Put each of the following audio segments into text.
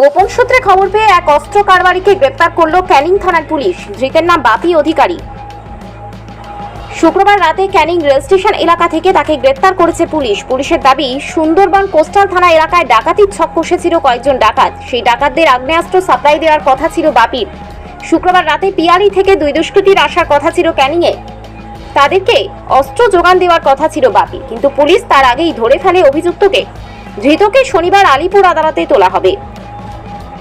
গোপন সূত্রে খবর পেয়ে এক অস্ত্র কারবারিকে গ্রেপ্তার করল ক্যানিং থানার পুলিশ। ধৃতের নাম বাপি অধিকারী। শুক্রবার রাতে ক্যানিং রেল স্টেশন এলাকা থেকে তাকে গ্রেপ্তার করেছে পুলিশ। পুলিশের দাবি, সুন্দরবন কোস্টাল থানা এলাকায় ডাকাতির ছক কষেছিল কয়েকজন ডাকাত। সেই ডাকাতদের আগ্নেয়াস্ত্র সাপ্লাই দেওয়ার কথা ছিল বাপির। শুক্রবার রাতে পিয়ারি থেকে দুই দুষ্কৃতীর আসার কথা ছিল ক্যানিংয়ে তাদেরকে অস্ত্র যোগান দেওয়ার কথা ছিল বাপি কিন্তু পুলিশ তার আগেই ধরে ফেলে অভিযুক্তকে। ধৃতকে শনিবার আলিপুর আদালতে তোলা হবে।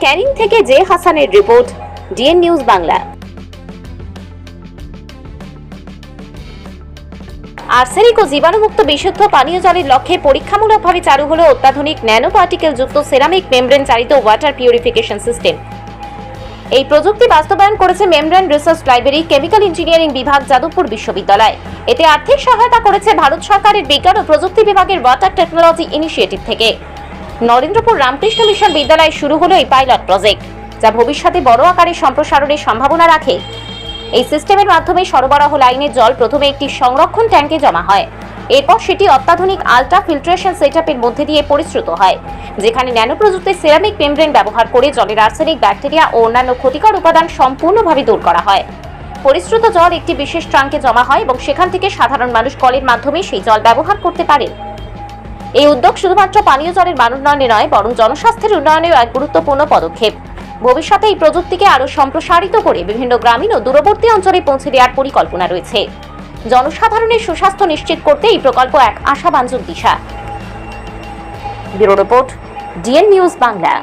ক্যানিং থেকে জে হাসানের report, DN news Bangla. Arsenic ও জীবাণুমুক্ত বিশুদ্ধ পানীয় জলের লক্ষ্যে পরীক্ষামূলকভাবে চালু হলো অত্যাধুনিক ন্যানো পার্টিকেল যুক্ত সেরামিক মেমব্রেন চালিত ওয়াটার পিউরিফিকেশন সিস্টেম এই প্রযুক্তি বাস্তবায়ন করেছে membrane research library chemical engineering বিভাগ যাদবপুর বিশ্ববিদ্যালয়। এতে আর্থিক সহায়তা করেছে ভারত সরকারের বিজ্ঞান ও প্রযুক্তি বিভাগের ওয়াটার টেকনোলজি ইনিশিয়েটিভ থেকে। নরেন্দ্রপুর রামকৃষ্ণ মিশন বিদ্যালয়ে শুরু হলো এই পাইলট প্রজেক্ট, যা ভবিষ্যতে বড় আকারে সম্প্রসারণের সম্ভাবনা রাখে। এই সিস্টেমের মাধ্যমে সরবরাহ লাইনের জল প্রথমে একটি সংরক্ষণ ট্যাঙ্কে জমা হয়। এরপর সেটি অত্যাধুনিক আলট্রা ফিল্ট্রেশন সেটআপের মধ্যে দিয়ে পরিশ্রুত হয়, যেখানে ন্যানো প্রযুক্তির সেরামিক মেমব্রেন ব্যবহার করে জলের আর্সেনিক, ব্যাকটেরিয়া ও অন্যান্য ক্ষতিকর উপাদান সম্পূর্ণভাবে দূর করা হয়। পরিশ্রুত জল একটি বিশেষ ট্রাঙ্কে জমা হয় এবং সেখান থেকে সাধারণ মানুষ কলের মাধ্যমে সেই জল ব্যবহার করতে পারেন। এই উদ্যোগ শুধুমাত্র পানীয় জলের মান উন্নয়নে নয়, বরং জনস্বাস্থ্যের উন্নয়নেও এক গুরুত্বপূর্ণ পদক্ষেপ। ভবিষ্যতে এই প্রযুক্তিকে আরও সম্প্রসারিত করে বিভিন্ন গ্রামীণ ও দূরবর্তী অঞ্চলে পৌঁছে দেওয়ার পরিকল্পনা রয়েছে। জনসাধারণের সুস্বাস্থ্য নিশ্চিত করতে এই প্রকল্প এক আশাবাঞ্জক দিশা। Report, DN news Bangla.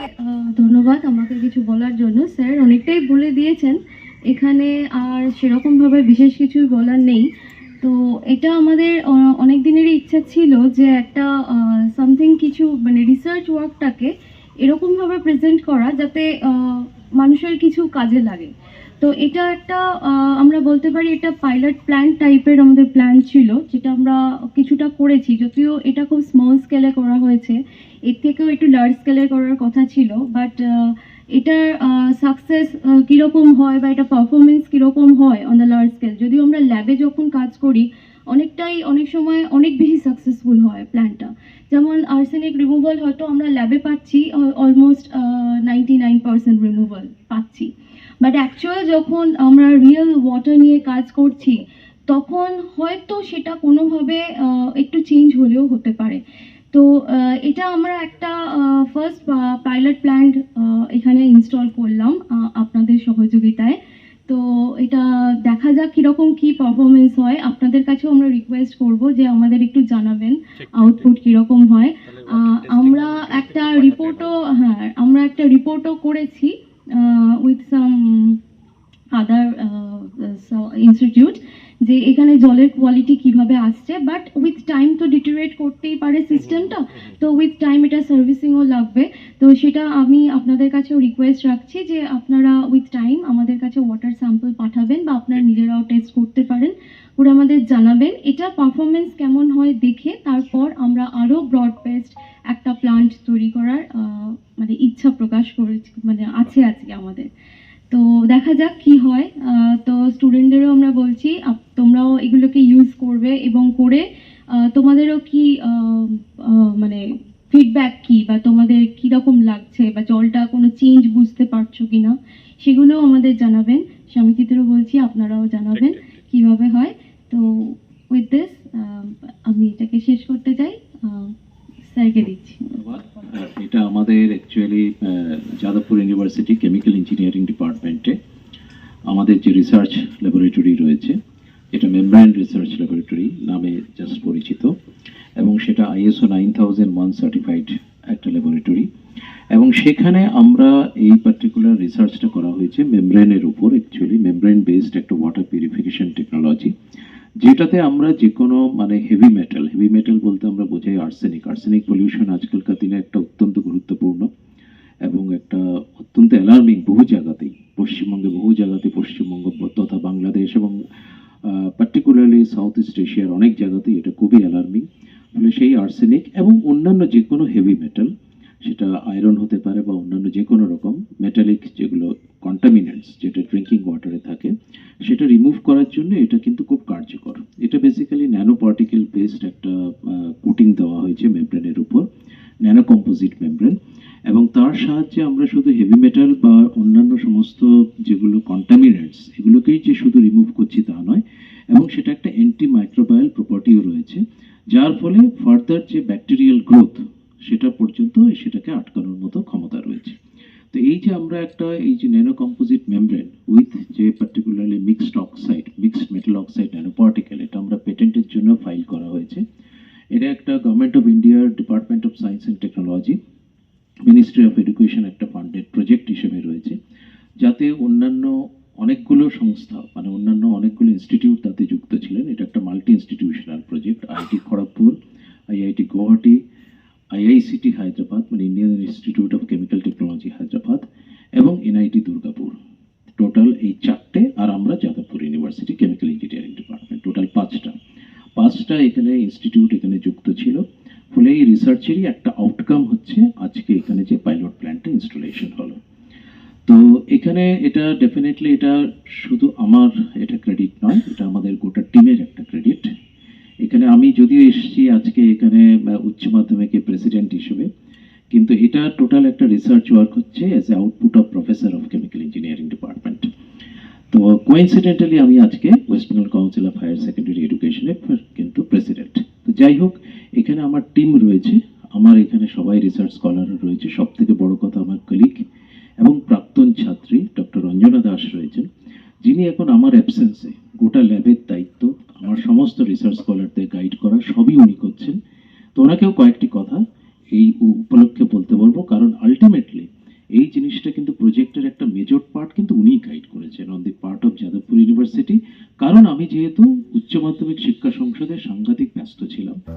ধন্যবাদ আমাকে কিছু বলার জন্য। স্যার, অনেকটাই বলে দিয়েছেন। এখানে আর সেরকমভাবে বিশেষ কিছু বলার নেই। তো এটা আমাদের অনেক দিনেরই ইচ্ছা ছিল যে একটা সামথিং কিছু মানে রিসার্চ ওয়ার্কটাকে এরকমভাবে প্রেজেন্ট করা যাতে মানুষের কিছু কাজে লাগে। তো এটা একটা আমরা বলতে পারি এটা পাইলট প্ল্যান টাইপের আমাদের প্ল্যান ছিল, যেটা আমরা কিছুটা করেছি। যদিও এটা খুব স্মল স্কেলে করা হয়েছে, এর থেকেও একটু লার্জ স্কেলে করার কথা ছিল বাট এটার সাকসেস কীরকম হয় বা এটা পারফরমেন্স কীরকম হয় অন দ্য লার্জ স্কেল যদিও আমরা ল্যাবে যখন কাজ করি, অনেকটাই, অনেক সময় অনেক বেশি সাকসেসফুল হয় প্ল্যানটা যেমন আর্সেনিক রিমুভাল হয়তো আমরা ল্যাবে পাচ্ছি almost ninety nine percent removal পাচ্ছি। বাট অ্যাকচুয়াল যখন আমরা রিয়েল ওয়াটার নিয়ে কাজ করছি, তখন হয়তো সেটা কোনোভাবে একটু চেঞ্জ হলেও হতে পারে। তো এটা আমরা একটা ফার্স্ট পাইলট প্ল্যান্ট এখানে ইনস্টল করলাম আপনাদের সহযোগিতায়। তো এটা দেখা যাক কীরকম কি পারফরমেন্স হয়। আপনাদের কাছেও আমরা রিকোয়েস্ট করব যে আমাদের একটু জানাবেন আউটপুট কীরকম হয়। আমরা একটা রিপোর্টও হ্যাঁ আমরা একটা রিপোর্টও করেছি উইথ সাম আদার ইনস্টিটিউট যে এখানে জলের কোয়ালিটি কীভাবে আসছে বাট উইথ টাইম তো ডিটোরেট করতেই পারে সিস্টেমটা তো উইথ টাইম এটা সার্ভিসিংও লাগবে। তো সেটা আমি আপনাদের কাছেও রিকোয়েস্ট রাখছি যে আপনারা উইথ টাইম আমাদের কাছে ওয়াটার স্যাম্পল পাঠাবেন বা আপনারা নিজেরাও টেস্ট করতে পারেন। ওরা আমাদের জানাবেন। এটা পারফরমেন্স কেমন হয় দেখে তারপর আমরা আরও ব্রড বেসড একটা প্লান্ট তৈরি করার মানে ইচ্ছা প্রকাশ করেছি মানে আছে আজকে আমাদের। তো দেখা যাক কি হয়। তো স্টুডেন্টদেরও আমরা বলছি এগুলোকে ইউজ করবে এবং করে তোমাদেরও কি আহ, আহ, মানে ফিডব্যাক কি বা তোমাদের কীরকম লাগছে বা জলটা কোনো চেঞ্জ বুঝতে পারছ কি না সেগুলোও আমাদের জানাবেন। সমিতিদেরও বলছি আপনারাও জানাবেন কীভাবে হয়। তো উইথ দিস আমি এটাকে শেষ করতে চাই। আহ, স্যারকে দিচ্ছি। ধন্যবাদ। এটা আমাদের actually Jadavpur university chemical engineering ডিপার্টমেন্টে আমাদের যে রিসার্চ ল্যাবরেটরি রয়েছে এটা মেমব্রেন রিসার্চ ল্যাবরেটরি নামে জাস্ট পরিচিত, এবং সেটা ISO nine thousand one certified একটা ল্যাবরেটরি এবং সেখানে আমরা এই পার্টিকুলার রিসার্চটা করা হয়েছে মেমব্রেনের উপর অ্যাকচুয়ালি মেমব্রেন বেসড একটা ওয়াটার পিউরিফিকেশন টেকনোলজি যেটাতে আমরা যে কোনো মানে হেভি মেটাল হেভি মেটাল বলতে আমরা বোঝাই আর্সেনিক আর্সেনিক পলিউশন আজকালকার দিনে একটা অত্যন্ত গুরুত্বপূর্ণ এবং একটা অত্যন্ত অ্যালার্মিং বহু জায়গাতেই, পশ্চিমবঙ্গে বহু জায়গাতে পশ্চিমবঙ্গ তথা বাংলাদেশ এবং পার্টিকুলারলি সাউথ ইস্ট এশিয়ার অনেক জায়গাতেই এটা খুবই অ্যালার্মিং ফলে সেই আর্সেনিক এবং অন্যান্য যে কোনো হেভি মেটাল সেটা আয়রন হতে পারে বা অন্যান্য যে কোনো রকম মেটালিক যেগুলো কন্টামিনেন্টস যেটা ড্রিঙ্কিং ওয়াটারে থাকে, সেটা রিমুভ করার জন্য এটা কিন্তু খুব কার্যকর। এটা বেসিক্যালি ন্যানো পার্টিকেল বেসড একটা কোটিং দেওয়া হয়েছে মেমব্রেনের উপর ন্যানো কম্পোজিট মেমব্রেন এবং তার সাহায্যে আমরা শুধু হেভি মেটাল বা অন্যান্য সমস্ত যেগুলো কন্টামিনেন্টস এগুলোকেই যে শুধু রিমুভ করছি তা নয় এবং সেটা একটা অ্যান্টি মাইক্রোবায়াল প্রপার্টিও রয়েছে, যার ফলে ফার্দার যে ব্যাকটেরিয়াল গ্রোথ সেটা পর্যন্ত সেটাকে আটকানোর মতো ক্ষমতা রয়েছে। তো এই যে আমরা একটা, এই যে ন্যানো কম্পোজিট মেমব্রেন উইথ যে particularly mixed oxide mixed metal oxide nano particle এটা আমরা পেটেন্টের জন্য ফাইল করা হয়েছে। এটা একটা গভর্নমেন্ট অফ ইন্ডিয়ার department of science and technology ministry of education একটা ফান্ডেড প্রজেক্ট হিসেবে রয়েছে, যাতে অন্যান্য অনেকগুলো সংস্থা মানে অন্যান্য অনেকগুলো ইনস্টিটিউট তাতে যুক্ত ছিলেন। এটা একটা multi institutional project IIT Kharagpur IIT Guwahati IICT Hyderabad মানে Indian institute of chemical technology Hyderabad এবং এনআইটি দুর্গাপুর টোটাল এই চারটে, আর আমরা Jadavpur university chemical engineering department total পাঁচটা। পাঁচটা এখানে ইনস্টিটিউট এখানে যুক্ত ছিল। ফলে এই রিসার্চেরই একটা আউটকাম হচ্ছে আজকে এখানে যে পাইলট প্ল্যান্টটা ইনস্টলেশন হলো তো এখানে এটা ডেফিনেটলি এটা শুধু আমার এটা ক্রেডিট নয়, এটা আমাদের গোটা টিমের একটা ক্রেডিট এখানে আমি যদিও এসেছি আজকে এখানে উচ্চ মাধ্যমিকের প্রেসিডেন্ট হিসেবে, কিন্তু এটা টোটাল একটা রিসার্চ ওয়ার্ক হচ্ছে as a output of professor of chemical engineering department তো কোইন্সিডেন্টালি আমি আজকে West Bengal council of higher secondary এডুকেশনের কিন্তু প্রেসিডেন্ট তো যাই হোক, এখানে আমার টিম রয়েছে, আমার এখানে সবাই রিসার্চ স্কলার রয়েছে সব থেকে বড় কথা আমার কলিগ এবং প্রাক্তন ছাত্রী ডক্টর রঞ্জনা দাস রয়েছেন, যিনি এখন আমার অ্যাবসেন্সে গোটা ল্যাবের দায়িত্ব, আমার সমস্ত রিসার্চ স্কলারদের গাইড করা সবই উনি করছেন। তো ওনাকেও কয়েকটি কথা এই উপলক্ষে বলতে বলব কারণ আলটিমেটলি এই জিনিসটা কিন্তু প্রজেক্টের একটা মেজর পার্ট কিন্তু উনিই গাইড করেছেন on the part of Jadavpur university কারণ আমি যেহেতু উচ্চ মাধ্যমিক শিক্ষা সংসদে সাংঘাতিক ব্যস্ত ছিলাম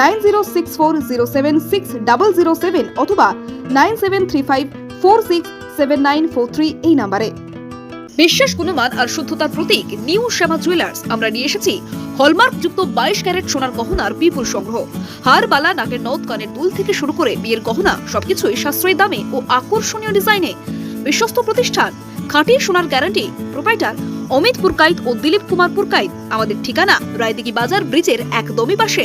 Nine zero six four zero seven six double zero seven অথবা nine seven three five four six seven nine four three এই নাম্বারে। বিশ্বাস গুণমান আর শুদ্ধতার প্রতীক, নিউ শ্যামা জুয়েলার্স, আমরা নিয়ে এসেছি হলমার্ক যুক্ত বাইশ ক্যারেট সোনার গহনার বিপুল সংগ্রহ। হার, বালা, নাকের নথ কানের দুল থেকে শুরু করে বিয়ের গহনা, সবকিছুই সাশ্রয়ী দামে ও আকর্ষণীয় ডিজাইনে। বিশ্বস্ত প্রতিষ্ঠান, খাঁটি সোনার গ্যারান্টি, প্রোপাইটার অমিত পুরকাইত ও দিলীপ কুমার পুরকাইত। আমাদের ঠিকানা, রায়দিঘি বাজার, ব্রিজের একদমই পাশে।